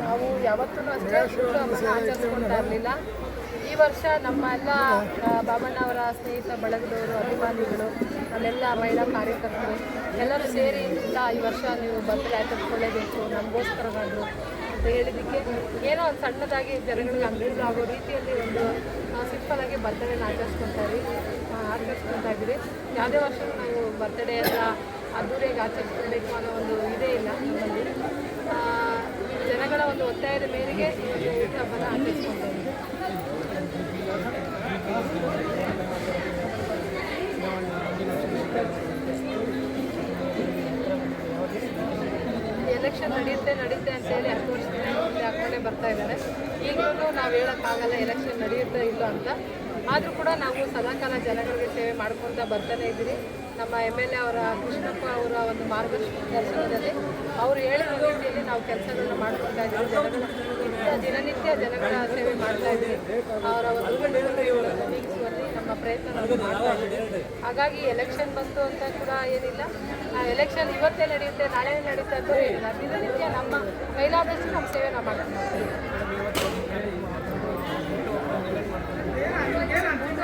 ನಾವು ಯಾವತ್ತೂ ಅಷ್ಟೇ ಹುಟ್ಟುಹಬ್ಬನ ಆಚರಿಸ್ಕೊಳ್ತಾ ಇರಲಿಲ್ಲ. ಈ ವರ್ಷ ನಮ್ಮ ಎಲ್ಲ ಬಾಬಣ್ಣವರ ಸ್ನೇಹಿತ ಬಳಗದವರು ಅಭಿಮಾನಿಗಳು ನಮ್ಮೆಲ್ಲ ಮಹಿಳಾ ಕಾರ್ಯಕರ್ತರು ಎಲ್ಲರೂ ಸೇರಿ ಇಂತ ಈ ವರ್ಷ ನೀವು ಬರ್ತ್ಡೇ ಆಚರಿಸ್ಕೊಳ್ಳೇಬೇಕು ನಮಗೋಸ್ಕರವಾದರು ಅಂತ ಹೇಳಿದ್ದಕ್ಕೆ ಏನೋ ಒಂದು ಸಣ್ಣದಾಗಿ ಜನಗಳಿಗೆ ಅನುಕೂಲ ಆಗೋ ರೀತಿಯಲ್ಲಿ ಒಂದು ಸಿಂಪಲ್ ಆಗಿ ಬರ್ತ್ಡೇನ ಆಚರಿಸ್ಕೊಳ್ತಾ ಆ, ಆಚರಿಸ್ಕೊತಾ ಯಾವುದೇ ವರ್ಷ ನಾವು ಬರ್ತಡೇ ಎಲ್ಲ ಅದ್ದೂರಿಯಾಗಿ ಆಚರಿಸ್ಕೊಳ್ಬೇಕು ಅನ್ನೋ ಒಂದು ಇದೇ ಇಲ್ಲ ನಮ್ಮಲ್ಲಿ. ಜನಗಳ ಒಂದು ಒತ್ತಾಯದ ಮೇರೆಗೆ ಹಬ್ಬನ ಎಲೆಕ್ಷನ್ ನಡೆಯುತ್ತೆ ನಡೆಯುತ್ತೆ ಅಂತೇಳಿ ಹತ್ತು ವರ್ಷದಿಂದ ಹಾಕೊಂಡೇ ಬರ್ತಾ ಇದ್ದಾರೆ. ಈಗಲೂ ನಾವು ಹೇಳೋಕ್ಕಾಗಲ್ಲ ಎಲೆಕ್ಷನ್ ನಡೆಯುತ್ತೆ ಇಲ್ಲ ಅಂತ. ಆದರೂ ಕೂಡ ನಾವು ಸದಾಕಾಲ ಜನಗಳಿಗೆ ಸೇವೆ ಮಾಡ್ಕೊಂತ ಬರ್ತಾನೆ ಇದ್ದೀವಿ ನಮ್ಮ ಎಂ ಎಲ್ ಎ ಅವರ, ಕೃಷ್ಣಪ್ಪ ಅವರ ಒಂದು ಮಾರ್ಗದರ್ಶನದಲ್ಲಿ ಅವರು ಹೇಳಿದ ರೀತಿಯಲ್ಲಿ ನಾವು ಕೆಲಸಗಳನ್ನ ಮಾಡ್ಕೊತಾ ಇದ್ದೀವಿ. ಜನಗಳ ದಿನನಿತ್ಯ ಜನಗಳ ಸೇವೆ ಮಾಡ್ತಾ ಇದ್ದೀವಿ. ಅವರ ಒಂದು ನೀಗಿಸುವಲ್ಲಿ ನಮ್ಮ ಪ್ರಯತ್ನ ಮಾಡ್ತಾ ಇದ್ದೀವಿ. ಹಾಗಾಗಿ ಎಲೆಕ್ಷನ್ ಬಂತು ಅಂತ ಕೂಡ ಏನಿಲ್ಲ. ಎಲೆಕ್ಷನ್ ಇವತ್ತೇ ನಡೆಯುತ್ತೆ ನಾಳೆ ನಡೆಯುತ್ತೆ ಅಂತ ಹೇಳಿಲ್ಲ. ದಿನನಿತ್ಯ ನಮ್ಮ ಕೈಲಾದಷ್ಟು ನಮ್ಮ ಸೇವೆ ನಾವು ಮಾಡ್ತೀವಿ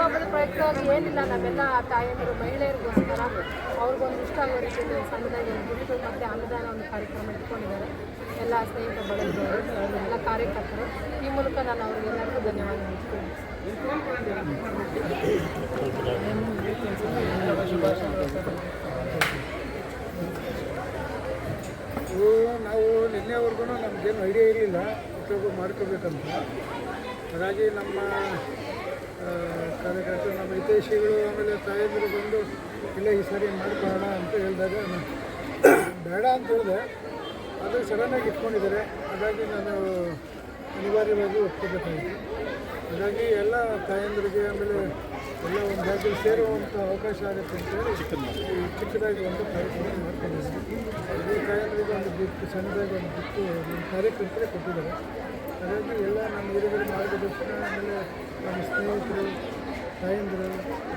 ಹುಟ್ಟುಹಬ್ಬದ ಪ್ರಯುಕ್ತವಾಗಿ ಏನಿಲ್ಲ ನಾವೆಲ್ಲ ತಾಯಂದಿರು, ಮಹಿಳೆಯರಿಗೋಸ್ಕರ ಅವ್ರಿಗೊಂದು ಇಷ್ಟ ಆಗೋ ರೀತಿಯಲ್ಲಿ ಒಂದು ಗಿಫ್ಟು ಮತ್ತು ಅನ್ನದಾನ ಒಂದು ಕಾರ್ಯಕ್ರಮ ಇಟ್ಕೊಂಡಿದ್ದಾರೆ. ಎಲ್ಲ ಸ್ನೇಹಿತ ಬಳಗದವರು ಎಲ್ಲ ಕಾರ್ಯಕರ್ತರು, ಈ ಮೂಲಕ ನಾನು ಅವರಿಗೆಲ್ಲರಿಗೂ ಧನ್ಯವಾದ ನಾವು ನಿನ್ನೆವರೆಗೂ ನಮಗೇನು ಐಡಿಯಾ ಇರಲಿಲ್ಲ, ಉಪಯೋಗ ಮಾಡ್ಕೋಬೇಕಂತ. ಹಾಗಾಗಿ ನಮ್ಮ ಕಾರ್ಯಕರ್ತರು, ನಮ್ಮ ಹಿತೈಷಿಗಳು, ಆಮೇಲೆ ತಾಯಂದಿರು ಬಂದು, ಇಲ್ಲ ಈ ಸರಿ ಮಾಡ್ಕೊಳ್ಳೋಣ ಅಂತ ಹೇಳಿದಾಗ ಬೇಡ ಅಂತ ಹೇಳಿದೆ. ಅದು ಸಡನ್ನಾಗಿ ಇಟ್ಕೊಂಡಿದ್ದಾರೆ. ಹಾಗಾಗಿ ನಾನು ಅನಿವಾರ್ಯವಾಗಿ ಒಪ್ಕೋಬೇಕಾಗಿತ್ತು ಹಾಗಾಗಿ ಎಲ್ಲ ತಾಯಂದಿರಿಗೆ, ಆಮೇಲೆ ಎಲ್ಲ ಒಂದು ಜಾಗದಲ್ಲಿ ಸೇರುವಂಥ ಅವಕಾಶ ಆಗುತ್ತೆ ಅಂತೇಳಿ ಈ ಚಿಕ್ಕದಾಗಿ ಒಂದು ಕಾರ್ಯಕ್ರಮ ಮಾಡ್ಕೊಂಡಿದ್ದೀನಿ. ಅದೇ ತಾಯಂದಿರಿಗೆ ಒಂದು ಗಿಫ್ಟ್ ಸಣ್ಣದಾಗಿ ಒಂದು ಬಿಟ್ಟು, ಒಂದು ಕಾರ್ಯಕರ್ತರೇ ಕೊಟ್ಟಿದ್ದಾರೆ. ಹಾಗಾಗಿ ಎಲ್ಲ ನಮ್ಮ ಹಿರಿಯರು ಮಾರ್ಗದರ್ಶನ ಆಮೇಲೆ ನಮ್ಮ ಸ್ನೇಹಿತರು ತಾಯಂದಿರು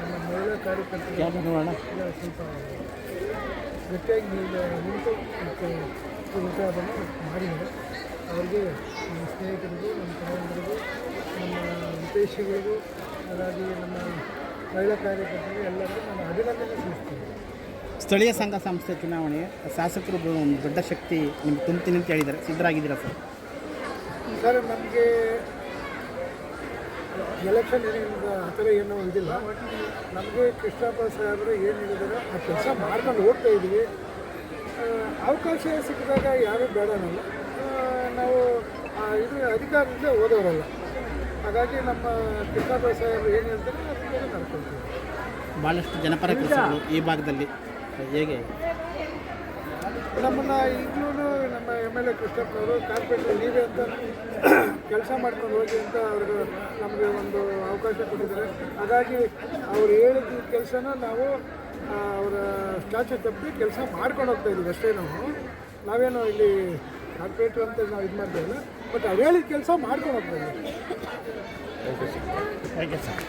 ನಮ್ಮ ಮಹಿಳಾ ಕಾರ್ಯಕರ್ತರು. ಎಲ್ಲ ಸ್ವಲ್ಪ ಗಟ್ಟಿಯಾಗಿ ನಿಂತು ನಿಂತು ಮತ್ತು ಉಪಯೋಗವನ್ನು ಮಾಡಿದ್ದಾರೆ. ಅವರಿಗೆ ನಮ್ಮ ಸ್ನೇಹಿತರಿಗೂ ನಮ್ಮ ತಾಯಂದಿರಿಗೂ ನಮ್ಮ ವಿದೇಶಿಗಳಿಗೂ ಹಾಗಾಗಿ ನಮ್ಮ ಮಹಿಳಾ ಕಾರ್ಯಕರ್ತರಿಗೆ ಎಲ್ಲರಿಗೂ ನಮ್ಮ ಅಭಿನಂದನೆ ಸಲ್ಲಿಸ್ತೀನಿ. ಸ್ಥಳೀಯ ಸಂಘ ಸಂಸ್ಥೆ ಚುನಾವಣೆ ಶಾಸಕರು ಒಂದು ದೊಡ್ಡ ಶಕ್ತಿ ನಿಮ್ಗೆ ತುಂಬ್ತೀನಿ ಅಂತ ಹೇಳಿದ್ದಾರೆ. ಸಿದ್ಧರಾಗಿದ್ದೀರಾ ಸರ್? ಸರ್ ನಮಗೆ ಎಲೆಕ್ಷನ್ ಏನಿಲ್ಲ ಆ ಥರ ಏನೂ ಇದಿಲ್ಲ. ನಮಗೆ ಕೃಷ್ಣಪ್ಪ ಸಾಹೇಬರು ಏನು ಹೇಳಿದಾರೋ ಆ ಕೆಲಸ ಮಾಡ್ಕೊಂಡು ಹೋಗ್ತಾ ಇದ್ದೀವಿ ಅವಕಾಶ ಸಿಕ್ಕಿದಾಗ ಯಾರೂ ಬೇಡ ಅನ್ನಲ್ಲ. ನಾವು ಇದು ಅಧಿಕಾರದಿಂದ ಓದೋರಲ್ಲ ಹಾಗಾಗಿ ನಮ್ಮ ಕೃಷ್ಣಪ್ಪ ಸಾಹೇಬರು ಏನು ಹೇಳ್ತಾರೆ ಅದಕ್ಕೆ ನಡ್ಕೊಳ್ತೀವಿ ಭಾಳಷ್ಟು ಜನಪರ ಕೆಲಸಗಳು ಈ ಭಾಗದಲ್ಲಿ ಹೇಗೆ? ನಮ್ಮನ್ನು ಈಗಲೂ ಎಂ ಎಲ್ ಎ ಕೃಷ್ಣಪ್ಪನವರು ಕಾರ್ಪೊರೇಟರ್ ನೀವೇ ಅಂತ ಕೆಲಸ ಮಾಡ್ಕೊಂಡು ಹೋಗಿ ಅಂತ ಅವ್ರಿಗೆ ನಮಗೆ ಒಂದು ಅವಕಾಶ ಕೊಟ್ಟಿದ್ದಾರೆ. ಹಾಗಾಗಿ ಅವ್ರು ಹೇಳಿದ ಕೆಲಸನ ನಾವು ಅವರ ಸ್ಟ್ಯಾಚು ತಪ್ಪಿ ಕೆಲಸ ಮಾಡ್ಕೊಂಡು ಹೋಗ್ತಾ ಇದ್ದೀವಿ ಅಷ್ಟೇ ನಾವು. ನಾವೇನು ಇಲ್ಲಿ ಕಾರ್ಪೊರೇಟ್ರ್ ಅಂತ ನಾವು ಇದು ಮಾಡ್ತಾ ಇಲ್ಲ ಬಟ್ ಅವ್ರು ಹೇಳಿದ ಕೆಲಸ ಮಾಡ್ಕೊಂಡು ಹೋಗ್ತಾ ಇದ್ದೀವಿ. Okay sir